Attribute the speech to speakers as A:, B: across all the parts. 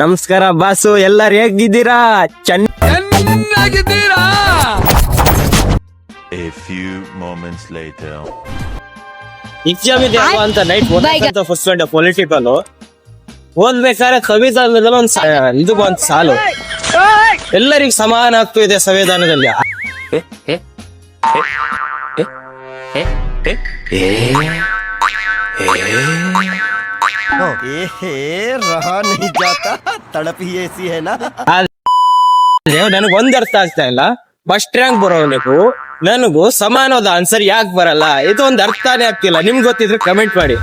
A: ನಮಸ್ಕಾರ ಬಾಸು ಎಲ್ಲರೂ ಹೇಗಿದ್ದೀರಾ ಚೆನ್ನಾಗಿದ್ದೀರಾ
B: A few moments later.
A: Exam ಅಂತ ನೈಟ್ ಫಸ್ಟ್ ಪೊಲಿಟಿಕಲ್ ಓದ್ಬೇಕಾದ್ರೆ ಸಂವಿಧಾನದಲ್ಲಿ ಒಂದ್ ಇದು ಒಂದ್ ಸಾಲು ಎಲ್ಲರಿಗೂ ಸಮಾನ ಹಕ್ಕು ಇದೆ ಸಂವಿಧಾನದಲ್ಲಿ
C: ಏಹೇ ರಹ ನೀ ಜಾತ, ತಡಪಿ ಏಸಿ
A: ಹೇನಾ ನನಗೆ ಒಂದ್ ಅರ್ಥ ಆಗ್ತಾ ಇಲ್ಲ. ಫಸ್ಟ್ ರ್ಯಾಂಕ್ ಬರೋನಿಗೂ ನನಗೂ ಸಮಾನವಾದ ಆನ್ಸರ್ ಯಾಕೆ ಬರಲ್ಲ? ಇದು ಒಂದ್ ಅರ್ಥನೇ ಆಗ್ತಿಲ್ಲ. ನಿಮ್ಗೆ ಗೊತ್ತಿದ್ರೆ ಕಮೆಂಟ್ ಮಾಡಿ.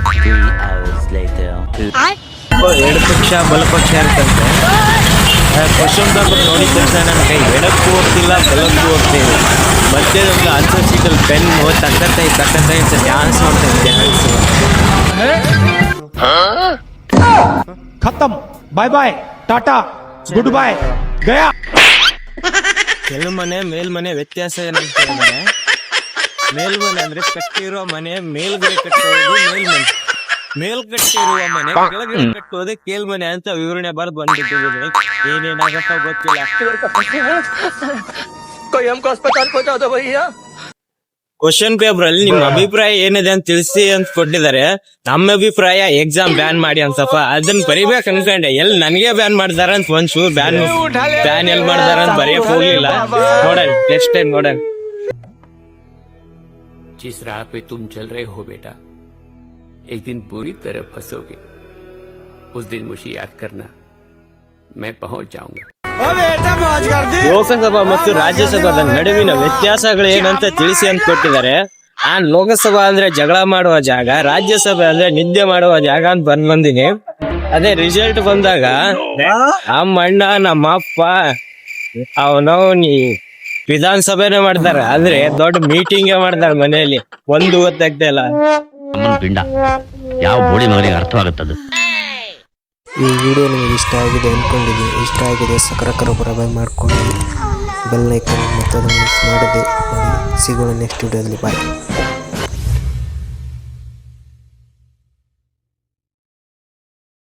B: ಎರಡು
A: ಪಕ್ಷ ಬಲಪಕ್ಷ ಅಂತ ಕ್ವಶನ್ ಪೇಪರ್ ನೋಡಿ ಕೆಲಸ ನನಗೆ ಎಡಕ್ಕೂ ಹೋಗ್ತಿಲ್ಲ, ಬಲಕ್ಕೂ ಹೋಗ್ತಿಲ್ಲ. ಮತ್ತೆ ನಮ್ಗೆ ಆನ್ಸರ್ ಪೆನ್ ತಕ್ಕಂತ ತಕ್ಕಂತ ಡ್ಯಾನ್ಸ್ ನೋಡ್ತಾ ಇದ್ದೆ
D: खत्म bye bye tata goodbye गया
A: ಕೆಲವು ಮನೆ ಮೇಲ್ಮನೆ ವ್ಯತ್ಯಾಸ ಏನಂತ ಹೇಳಿದ್ರೆ ಮೇಲ್ಮನೆ ಅಂದ್ರೆ ಕಟ್ಟಿರೋ ಮನೆ ಮೇಲ್ಗಡೆ ಕಟ್ಟೋದು ಮೇಲ್ಮನೆ ಮೇಲ್ಗಟ್ಟಿರುವ ಮನೆ ಕೆಳಗಡೆ ಕಟ್ಟೋದೇ ಕೇಳ್ಮನೆ ಅಂತ ವಿವರಣೆ ಬರೆದು ಬಂದ್ಬಿಟ್ಟಿದ್ದೀನಿ ಏನೇನಾಗತ್ತ ಗೊತ್ತಿಲ್ಲ ಕ್ವಶನ್ ಪೇಪರ್ ಅಲ್ಲಿ ನಿಮ್ಮ ಅಭಿಪ್ರಾಯ ಏನಿದೆ ಅಂತ ತಿಳಿಸಿ ಅಂತ ಕೊಟ್ಟಿದ್ದಾರೆ ನಮ್ಮ ಅಭಿಪ್ರಾಯ ಎಕ್ಸಾಮ್ ಬ್ಯಾನ್ ಮಾಡಿ ಅಂತಪ್ಪ ಅದನ್ನ ಬರಿಬೇಕು ಅನ್ಕೊಂಡೆ ಎಲ್ಲಿ ನನಗೆ ಬ್ಯಾನ್ ಮಾಡ್ದಾರ ಅಂತ ಒಂದ್ ಶೂರ್ ಬ್ಯಾನ್ ಬ್ಯಾನ್ ಎಲ್ಲಿ ಮಾಡ್ದಾರ ಅಂತ ಬರೆಯಕ್ ಹೋಗ್ಲಿಲ್ಲ ನೋಡೋಣ ನೆಕ್ಸ್ಟ್ ಟೈಮ್ ನೋಡೋಣ
E: जिस राह पे तुम चल रहे हो बेटा एक दिन पूरी तरह फंसोगे उस दिन मुझे याद करना मैं पहुंच जाऊंगा
A: ಲೋಕಸಭಾ ಮತ್ತು ರಾಜ್ಯಸಭಾದ ನಡುವಿನ ವ್ಯತ್ಯಾಸಗಳು ಏನಂತ ತಿಳಿಸಿ ಅಂತ ಕೊಟ್ಟಿದ್ದಾರೆ. ಆ ಲೋಕಸಭಾ ಅಂದ್ರೆ ಜಗಳ ಮಾಡುವ ಜಾಗ ರಾಜ್ಯಸಭೆ ಅಂದ್ರೆ ನಿದ್ದೆ ಮಾಡುವ ಜಾಗ ಅಂತ ಬಂದ್ ಬಂದಿನಿ. ಅದೇ ರಿಸಲ್ಟ್ ಬಂದಾಗ ನಮ್ಮ ಅಣ್ಣ ನಮ್ಮ ಅಪ್ಪ ಅವನವನಿ ವಿಧಾನಸಭೆನೇ ಮಾಡ್ತಾರ. ಅಂದ್ರೆ ದೊಡ್ಡ ಮೀಟಿಂಗ್ ಮಾಡ್ತಾರ ಮನೆಯಲ್ಲಿ. ಒಂದು ಗೊತ್ತಾಗ್ತಾ ಇಲ್ಲ.
F: ಯಾವ ಬೋಳಿ ಮಗನಿಗೆ ಅರ್ಥವಾಗುತ್ತದು?
G: ಈ ವಿಡಿಯೋ ನಿಮಗೆ ಇಷ್ಟ ಆಗಿದೆ ಅಂದ್ಕೊಂಡಿದ್ದೀನಿ ಇಷ್ಟ ಆಗಿದೆ ಸಕರಕರ ಬೈ ಮಾಡ್ಕೊಂಡು ಬೆಲ್ ಐಕನ್ ಮತ್ತು ಅದನ್ನು ಮಿಸ್ ಮಾಡದೆ ಸಿಗೋಣ ನೆಕ್ಸ್ಟ್ ವಿಡಿಯೋದಲ್ಲಿ ಬಾಯ್